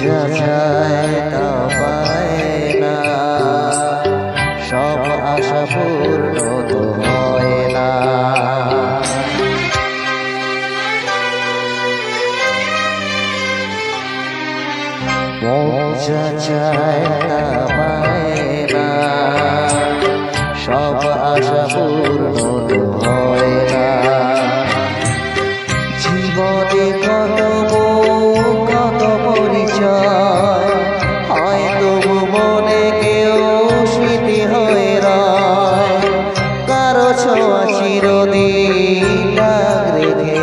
চায় তা পায় না সব আশা পূর্ণ তো হয় না মন চায় তা পায় না সব আশা পূর্ণ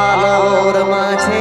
আলোর মাঝে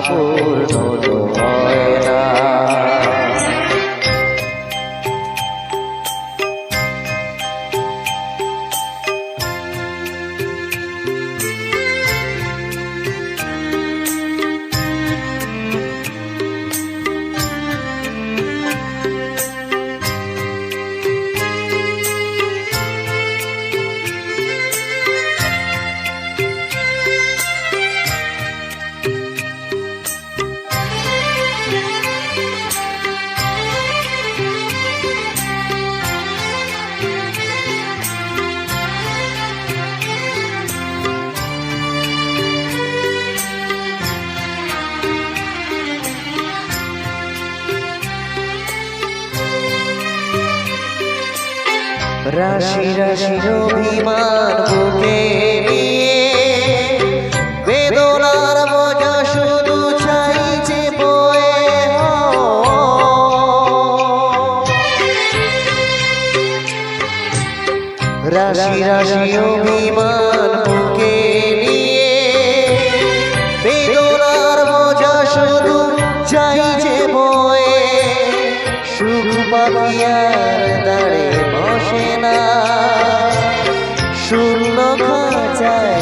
পূর্ণ রাশি রাশি অভিমান বুকে নিয়ে। বেদনার বোঝা শুধু চাইছে বয়ে রাশি রাশি অভিমান বুকে সুখ পাখিয়ার দাঁড়ে বসে না। শূন্য খাঁচায়